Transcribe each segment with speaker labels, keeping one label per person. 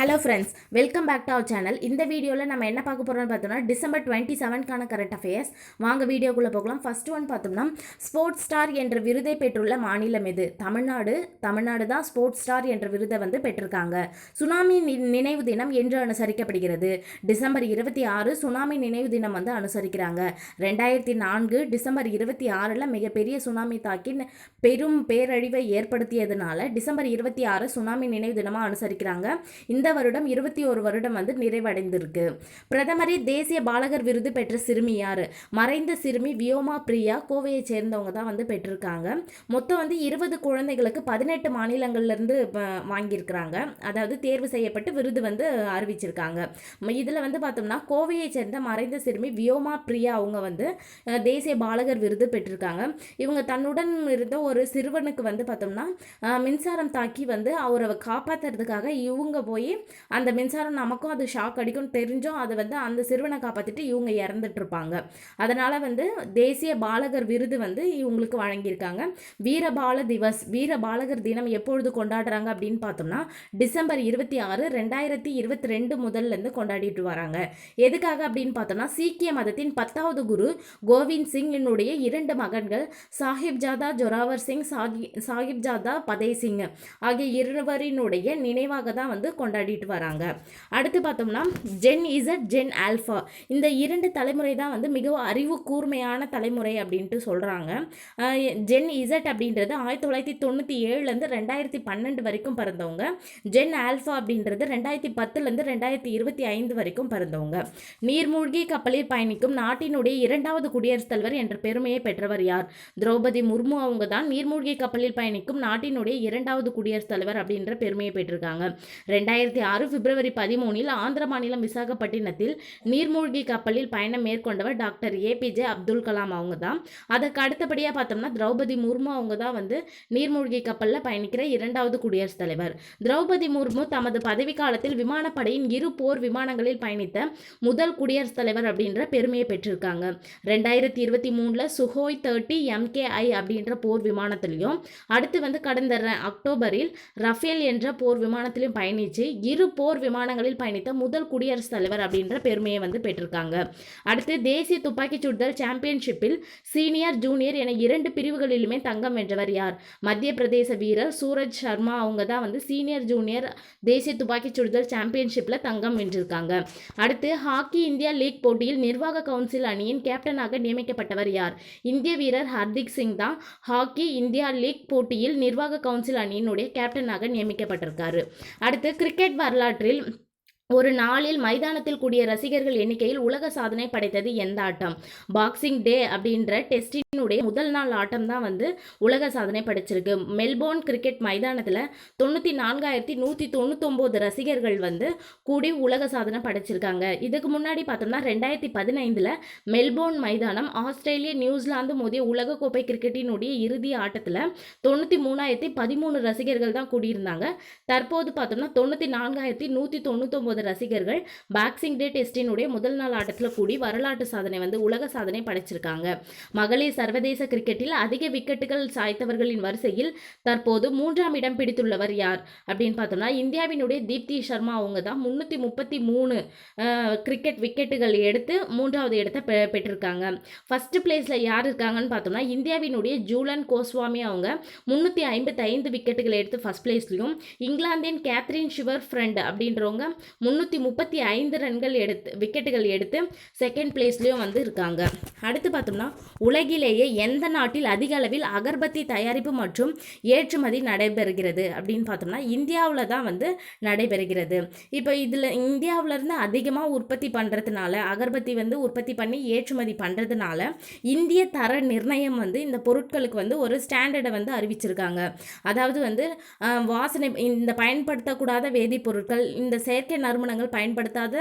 Speaker 1: Hello friends welcome back to our channel இந்த வீடியோவில் நம்ம என்ன பார்க்க போகிறோம்னு பார்த்தோம்னா டிசம்பர் டுவெண்ட்டி செவன்க்கான கரண்ட் அஃபேர்ஸ் வாங்க வீடியோக்குள்ளே போகலாம். ஃபர்ஸ்ட் ஒன் பார்த்தோம்னா ஸ்போர்ட்ஸ் ஸ்டார் என்ற விருதை பெற்றுள்ள மாநிலம் எது? தமிழ்நாடு. தமிழ்நாடு தான் ஸ்போர்ட்ஸ் ஸ்டார் என்ற விருதை வந்து பெற்றிருக்காங்க. சுனாமி நி- நினைவு தினம் என்று அனுசரிக்கப்படுகிறது. டிசம்பர் இருபத்தி ஆறு சுனாமி நினைவு தினம் வந்து அனுசரிக்கிறாங்க. ரெண்டாயிரத்தி நான்கு டிசம்பர் இருபத்தி ஆறில் மிகப்பெரிய சுனாமி தாக்கி பெரும் பேரழிவை ஏற்படுத்தியதுனால டிசம்பர் இருபத்தி ஆறு சுனாமி நினைவு தினமாக அனுசரிக்கிறாங்க. இந்த வருடம் இருபத்தி ஒரு வருடம் வந்து நிறைவடைந்திருக்கு. பிரதமரே தேசிய பாலகர் விருது பெற்ற சிறுமி யார்? மறைந்த சிறுமி வியோமா பிரியா கோவையை சேர்ந்தவங்க தான் வந்து பெற்றிருக்காங்க. மொத்தம் வந்து இருபது குழந்தைகளுக்கு பதினெட்டு மாநிலங்கள்லேருந்து வாங்கியிருக்கிறாங்க. அதாவது தேர்வு செய்யப்பட்டு விருது வந்து அறிவிச்சிருக்காங்க. இதில் வந்து பார்த்தோம்னா கோவையை சேர்ந்த மறைந்த சிறுமி வியோமா பிரியா அவங்க வந்து தேசிய பாலகர் விருது பெற்றிருக்காங்க. இவங்க தன்னுடன் இருந்த ஒரு சிறுவனுக்கு வந்து பார்த்தோம்னா மின்சாரம் தாக்கி வந்து அவரை காப்பாற்றுறதுக்காக இவங்க போய் அந்த மின்சாரம் நமக்கும் அது ஷாக் அடிக்கும் தெரிஞ்சும் அதை வந்து அந்த சிறுவனை காப்பாற்றிட்டு இவங்க இறந்துட்டு இருப்பாங்க அதனால் வந்து தேசிய பாலகர் விருது வந்து இவங்களுக்கு வழங்கியிருக்காங்க. வீரபால திவஸ் வீர பாலகர் தினம் எப்பொழுது கொண்டாடுறாங்க அப்படின்னு பார்த்தோம்னா டிசம்பர் இருபத்தி ஆறு ரெண்டாயிரத்தி இருபத்தி ரெண்டு முதல்லேருந்து கொண்டாடிட்டு வராங்க. எதுக்காக அப்படின்னு பார்த்தோம்னா சீக்கிய மதத்தின் பத்தாவது குரு கோவிந்த் சிங்கினுடைய இரண்டு மகன்கள் சாஹிப் ஜாதா ஜொராவர் சிங் சாஹிப் ஜாதா பதே சிங் ஆகிய இருவரினுடைய நினைவாக தான் வந்து கொண்டாடிட்டு வராங்க. அடுத்து பார்த்தோம்னா ஜென் இசட் ஜென் ஆல்ஃபா இந்த இரண்டு தலைமுறை தான் வந்து மிகவும் அறிவு கூர்மையான தலைமுறை அப்படின்ட்டு சொல்கிறாங்க ஜென் இசட் அப்படின்றது ஆயிரத்தி தொள்ளாயிரத்தி தொண்ணூற்றி ஏழுலேருந்து ரெண்டாயிரத்தி பன்னெண்டு வரைக்கும் பிறந்தவங்க. ஜென் ஆல்ஃபா அப்படின்றது ரெண்டாயிரத்தி பத்துலேருந்து ரெண்டாயிரத்தி இருபத்தி ஐந்து வரைக்கும் பிறந்தவங்க. நீர்மூழ்கி கப்பலில் பயணிக்கும் நாட்டினுடைய இரண்டாவது குடியரசுத் தலைவர் என்ற பெருமையை பெற்றவர் யார்? திரௌபதி முர்மு அவங்க தான் நீர்மூழ்கி கப்பலில் பயணிக்கும் நாட்டினுடைய இரண்டாவது குடியரசுத் தலைவர் அப்படின்ற பெருமையை பெற்றிருக்காங்க. ரெண்டாயிரத்தி ஆறு பிப்ரவரி பதிமூனில் ஆந்திர மாநிலம் விசாகப்பட்டினத்தில் நீர்மூழ்கி கப்பலில் பயணம் மேற்கொண்டவர் டாக்டர் ஏபிஜே அப்துல் கலாம் அவங்க தான் அதற்கு அடுத்தபடியாக பார்த்தோம்னா திரௌபதி முர்மு அவங்க தான் வந்து நீர்மூழ்கி கப்பலில் பயணிக்கிற இரண்டாவது குடியரசுத் தலைவர். திரௌபதி முர்மு தமது பதவி காலத்தில் விமானப்படையின் இரு போர் விமானங்களில் பயணித்த முதல் குடியரசுத் தலைவர் அப்படின்ற பெருமையை பெற்றிருக்காங்க. ரெண்டாயிரத்தி இருபத்தி மூணில் சுஹோய் தேர்ட்டி எம்கேஐ அப்படின்ற போர் விமானத்திலையும் அடுத்து வந்து கடந்த அக்டோபரில் ரஃபேல் என்ற போர் விமானத்திலும் பயணித்து இரு போர் விமானங்களில் பயணித்த முதல் குடியரசுத் தலைவர் அப்படின்ற பெருமையை வந்து பெற்றிருக்காங்க. அடுத்து தேசிய துப்பாக்கிச் சுடுதல் சாம்பியன்ஷிப்பில் சீனியர் ஜூனியர் என இரண்டு பிரிவுகளிலுமே தங்கம் வென்றவர் யார்? மத்திய பிரதேச வீரர் சூரஜ் சர்மா அவங்க தான் வந்து சீனியர் ஜூனியர் தேசிய துப்பாக்கிச் சுடுதல் சாம்பியன்ஷிப்பில் தங்கம் வென்றிருக்காங்க. அடுத்து ஹாக்கி இந்தியா லீக் போட்டியில் நிர்வாக கவுன்சில் அணியின் கேப்டனாக நியமிக்கப்பட்டவர் யார்? இந்திய வீரர் ஹர்திக் சிங் தான் ஹாக்கி இந்தியா லீக் போட்டியில் நிர்வாக கவுன்சில் அணியினுடைய கேப்டனாக நியமிக்கப்பட்டிருக்காரு. அடுத்து கிரிக்கெட் வரலாற்றில் ஒரு நாளில் மைதானத்தில் கூடிய ரசிகர்கள் எண்ணிக்கையில் உலக சாதனை படைத்தது எந்த ஆட்டம்? பாக்ஸிங் டே அப்படின்ற டெஸ்டினுடைய முதல் நாள் ஆட்டம் தான் வந்து உலக சாதனை படைச்சிருக்கு. மெல்போர்ன் கிரிக்கெட் மைதானத்தில் தொண்ணூற்றி நான்காயிரத்தி நூற்றி தொண்ணூத்தொம்போது ரசிகர்கள் வந்து கூடி உலக சாதனை படைச்சிருக்காங்க. இதுக்கு முன்னாடி பார்த்தோம்னா ரெண்டாயிரத்தி பதினைந்தில் மெல்போர்ன் மைதானம் ஆஸ்திரேலியா நியூசிலாந்து மோதிய உலகக்கோப்பை கிரிக்கெட்டினுடைய இறுதி ஆட்டத்தில் தொண்ணூற்றி மூணாயிரத்தி பதிமூணு ரசிகர்கள் தான் கூடியிருந்தாங்க. தற்போது பார்த்தோம்னா தொண்ணூற்றி நான்காயிரத்தி நூற்றி தொண்ணூத்தொம்பது ரசிகர்கள் பாக்ஸிங் டே டெஸ்டினுடைய முதல் நாள் ஆட்டத்தில் கூடி வரலாற்று சாதனை வந்து உலக சாதனை படைச்சிருக்காங்க. மகளிர் சர்வதேச கிரிக்கெட்டில் அதிக விக்கெட்டுகள் சாய்த்தவர்களின் வரிசையில் தற்போது மூன்றாம் இடம் பிடித்துள்ளவர் யார்? அப்படின்னு பார்த்தோம்னா இந்தியாவினுடைய தீப்தி சர்மா அவங்க தான் முன்னூற்றி முப்பத்தி மூணு கிரிக்கெட் விக்கெட்டுகள் எடுத்து மூன்றாவது இடத்தை பெ பெற்றிருக்காங்க. ஃபர்ஸ்ட் பிளேஸில் யார் இருக்காங்கன்னு பார்த்தோம்னா இந்தியாவினுடைய ஜூலன் கோஸ்வாமி அவங்க முந்நூற்றி ஐம்பத்தி ஐந்து விக்கெட்டுகளை எடுத்து ஃபர்ஸ்ட் பிளேஸ்லையும் இங்கிலாந்தின் கேத்ரின் ஷுவர் ஃப்ரெண்ட் அப்படின்றவங்க முந்நூற்றி முப்பத்தி ஐந்து ரன்கள் எடுத்து விக்கெட்டுகள் எடுத்து செகண்ட் பிளேஸ்லேயும் வந்து இருக்காங்க அடுத்து பார்த்தோம்னா உலகிலேயே எந்த நாட்டில் அதிக அளவில் அகர்பத்தி தயாரிப்பு மற்றும் ஏற்றுமதி நடைபெறுகிறது அப்படின்னு பார்த்தோம்னா இந்தியாவில் தான் வந்து நடைபெறுகிறது. இப்போ இதில் இந்தியாவிலேருந்து அதிகமாக உற்பத்தி பண்ணுறதுனால அகர்பத்தி வந்து உற்பத்தி பண்ணி ஏற்றுமதி பண்ணுறதுனால இந்திய தர நிர்ணயம் வந்து இந்த பொருட்களுக்கு வந்து ஒரு ஸ்டாண்டர்டை வந்து அறிவிச்சிருக்காங்க. அதாவது வந்து வாசனை இந்த பயன்படுத்தக்கூடாத வேதிப்பொருட்கள் இந்த செயற்கை நறுமணங்கள் பயன்படுத்தாத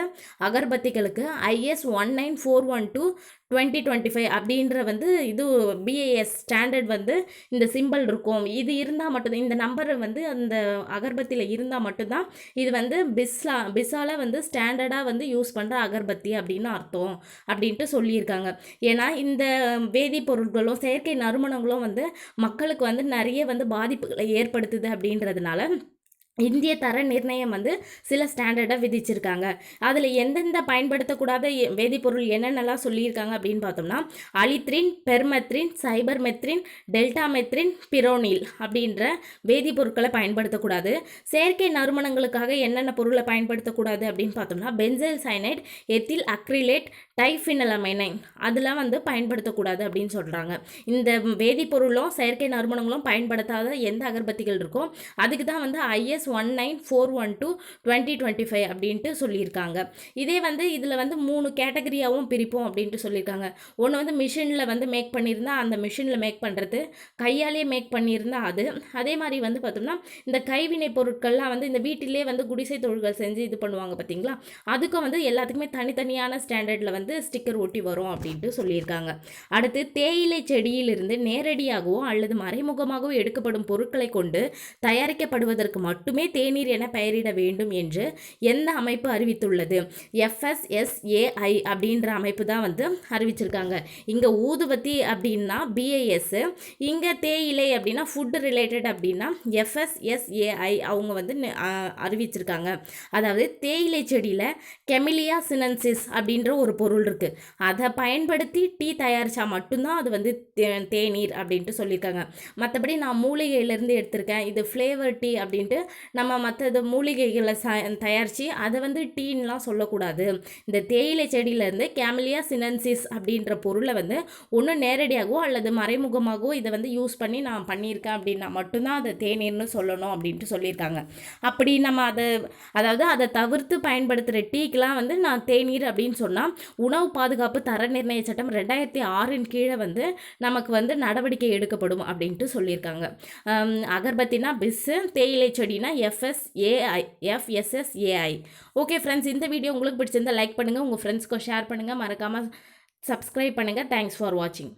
Speaker 1: அகர்பத்திகளுக்கு IS one nine four one two twenty twenty five அப்படின்ற வந்து இது பிஏஎஸ் ஸ்டாண்டர்ட் வந்து இந்த சிம்பிள் இருக்கும். இது இருந்தால் மட்டும்தான் இந்த நம்பர் வந்து அந்த அகர்பத்தியில் இருந்தால் மட்டும்தான் இது வந்து பிஸ்லா பிஸ்ஸால் வந்து ஸ்டாண்டர்டாக வந்து யூஸ் பண்ணுற அகர்பத்தி அப்படின்னு அர்த்தம் அப்படின்ட்டு சொல்லியிருக்காங்க. ஏன்னா இந்த வேதிப்பொருட்களும் செயற்கை நறுமணங்களும் வந்து மக்களுக்கு வந்து நிறைய வந்து பாதிப்புகளை ஏற்படுத்துது அப்படின்றதுனால இந்திய தர நிர்ணயம் வந்து சில ஸ்டாண்டர்டை விதிச்சிருக்காங்க. அதில் எந்தெந்த பயன்படுத்தக்கூடாத வேதிப்பொருள் என்னென்னலாம் சொல்லியிருக்காங்க அப்படின்னு பார்த்தோம்னா allethrin permethrin cypermethrin deltamethrin fipronil அப்படின்ற வேதிப்பொருட்களை பயன்படுத்தக்கூடாது. செயற்கை நறுமணங்களுக்காக என்னென்ன பொருளை பயன்படுத்தக்கூடாது அப்படின்னு பார்த்தோம்னா benzyl cyanide ethyl acrylate diphenylamine அதெல்லாம் வந்து பயன்படுத்தக்கூடாது அப்படின்னு சொல்கிறாங்க இந்த வேதிப்பொருளும் செயற்கை நறுமணங்களும் பயன்படுத்தாத எந்த அகர்பத்திகள் இருக்கோ அதுக்கு தான் வந்து IS one nine four one two twenty twenty five அப்படின்ட்டு சொல்லியிருக்காங்க. இதே வந்து இதில் வந்து மூணு கேட்டகரியாகவும் பிரிப்போம் அப்படின்ட்டு சொல்லியிருக்காங்க. ஒன்று வந்து மிஷினில் வந்து மேக் பண்ணியிருந்தால் அந்த மிஷினில் மேக் பண்ணுறது கையாலே மேக் பண்ணியிருந்தால் அது. அதே மாதிரி வந்து பார்த்தோம்னா இந்த கைவினை பொருட்கள்லாம் வந்து இந்த வீட்டிலே வந்து குடிசை தொழில்கள் செஞ்சு இது பண்ணுவாங்க பார்த்தீங்களா அதுக்கும் வந்து எல்லாத்துக்குமே தனித்தனியான ஸ்டாண்டர்டில் வந்து ஸ்டிக்கர் ஒட்டி வரும் அப்படின்ட்டு சொல்லியிருக்காங்க. அடுத்து தேயிலை செடியிலிருந்து நேரடியாகவோ அல்லது மறைமுகமாகவோ எடுக்கப்படும் பொருட்களை கொண்டு தயாரிக்கப்படுவதற்கு மட்டும் தேநீர் என பெயரிட வேண்டும் என்று எந்த அமைப்பு அறிவித்துள்ளது? எஃப்எஸ்எஸ்ஏஐ அப்படின்ற அமைப்பு தான் வந்து அறிவிச்சிருக்காங்க. இங்கே ஊதுபத்தி அப்படின்னா பிஏஎஸ் இங்கே தேயிலை அப்படின்னா ஃபுட் ரிலேட்டட் அப்படின்னா எஃப்எஸ்எஸ்ஏஐ அவங்க வந்து அறிவிச்சிருக்காங்க. அதாவது தேயிலை செடியில் கெமிலியா சினன்சிஸ் அப்படின்ற ஒரு பொருள் இருக்குது அதை பயன்படுத்தி டீ தயாரித்தா மட்டும்தான் அது வந்து தே- தேநீர் அப்படின்ட்டு சொல்லியிருக்காங்க மற்றபடி நான் மூலிகையிலேருந்து எடுத்திருக்கேன். இது ஃப்ளேவர் டீ அப்படின்ட்டு நம்ம மற்றது மூலிகைகளை ச தயாரித்து அதை வந்து டீன்லாம் சொல்லக்கூடாது. இந்த தேயிலை செடியிலேருந்து கேமிலியா சினன்சிஸ் அப்படின்ற பொருளை வந்து ஒன்று நேரடியாகவோ அல்லது மறைமுகமாகவோ இதை வந்து யூஸ் பண்ணி நான் பண்ணியிருக்கேன் அப்படின்னா மட்டும்தான் அதை தேநீர்னு சொல்லணும் அப்படின்ட்டு சொல்லியிருக்காங்க. அப்படி நம்ம அதை அதாவது அதை தவிர்த்து பயன்படுத்துகிற டீக்கெலாம் வந்து நான் தேநீர் அப்படின்னு சொன்னால் உணவு பாதுகாப்பு தர நிர்ணய சட்டம் ரெண்டாயிரத்தி ஆறின் கீழே வந்து நமக்கு வந்து நடவடிக்கை எடுக்கப்படும் அப்படின்ட்டு சொல்லியிருக்காங்க. அகர்பத்தினா பிஸ்ஸு தேயிலை செடினா எஃப்எஸ்ஏஐ எஃப்எஸ்எஸ்ஏஐ ஓகே ஃப்ரெண்ட்ஸ் இந்த வீடியோ உங்களுக்கு பிடிச்சிருந்தால் லைக் பண்ணுங்கள் உங்கள் ஃப்ரெண்ட்ஸ்க்கும் ஷேர் பண்ணுங்கள் மறக்காமல் சப்ஸ்கிரைப் பண்ணுங்கள் தேங்க்ஸ் ஃபார் வாட்சிங்